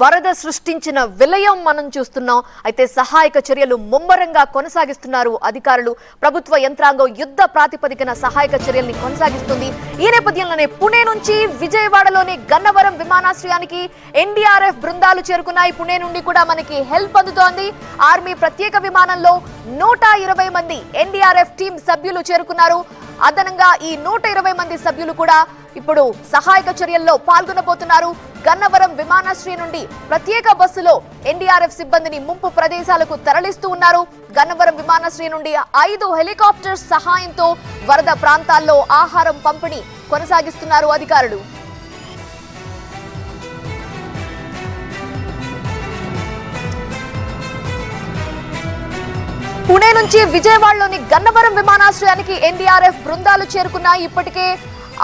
వరద సృష్టించిన విలయం మనం చూస్తున్నాం. అయితే సహాయక చర్యలు ముమ్మరంగా కొనసాగిస్తున్నారు అధికారులు. ప్రభుత్వ యంత్రాంగం యుద్ధ ప్రాతిపదికన సహాయక చర్యల్ని కొనసాగిస్తుంది. ఈ నేపథ్యంలోనే పుణే నుంచి విజయవాడలోని గన్నవరం విమానాశ్రయానికి ఎన్డీఆర్ఎఫ్ బృందాలు చేరుకున్నాయి. పుణే నుండి కూడా మనకి హెల్ప్ అందుతోంది. ఆర్మీ ప్రత్యేక విమానంలో నూట ఇరవై మంది ఎన్డీఆర్ఎఫ్ టీం సభ్యులు చేరుకున్నారు. అదనంగా ఈ నూట ఇరవై మంది సభ్యులు కూడా ఇప్పుడు సహాయక చర్యల్లో పాల్గొనబోతున్నారు గన్నవరం విమానాశ్రయం నుండి ప్రత్యేక బస్సులో ఎన్డీఆర్ఎఫ్ సిబ్బందిని ముంపు ప్రదేశాలకు తరలిస్తూ ఉన్నారు. గన్నవరం విమానాశ్రయం నుండి ఐదు హెలికాప్టర్స్ సహాయంతో వరద ప్రాంతాల్లో ఆహారం పంపిణీ కొనసాగిస్తున్నారు అధికారులు. పుణే నుంచి విజయవాడలోని గన్నవరం విమానాశ్రయానికి ఎన్డీఆర్ఎఫ్ బృందాలు చేరుకున్నాయి. ఇప్పటికే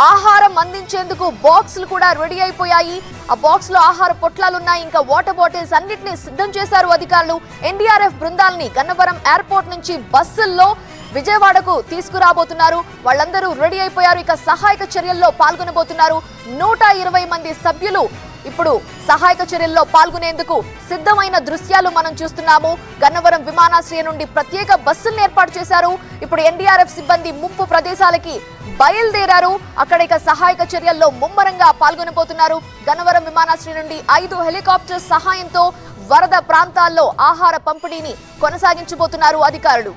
ఆహారం అందించేందుకు బాక్సులు కూడా రెడీ అయిపోయాయి. ఆ బాక్స్లో ఆహార పొట్లాలు ఉన్నాయి ఇంకా వాటర్ బాటిల్స్ అన్నిటినీ సిద్ధం చేశారు అధికారులు. ఎన్డీఆర్ఎఫ్ బృందాలని గన్నవరం ఎయిర్పోర్ట్ నుంచి బస్సుల్లో విజయవాడకు తీసుకురాబోతున్నారు. వాళ్ళందరూ రెడీ అయిపోయారు. ఇక సహాయక చర్యల్లో పాల్గొనబోతున్నారు. నూట ఇరవై మంది సభ్యులు ఇప్పుడు సహాయక చర్యల్లో పాల్గొనేందుకు సిద్ధమైన దృశ్యాలు మనం చూస్తున్నాము. గన్నవరం విమానాశ్రయం నుండి ప్రత్యేక బస్సులను ఏర్పాటు చేశారు. ఇప్పుడు ఎన్డీఆర్ఎఫ్ సిబ్బంది ముంపు ప్రదేశాలకి బయలుదేరారు. అక్కడ ఇక సహాయక చర్యల్లో ముమ్మరంగా పాల్గొనబోతున్నారు. గన్నవరం విమానాశ్రయం నుండి ఐదు హెలికాప్టర్స్ సహాయంతో వరద ప్రాంతాల్లో ఆహార పంపిణీని కొనసాగించబోతున్నారు అధికారులు.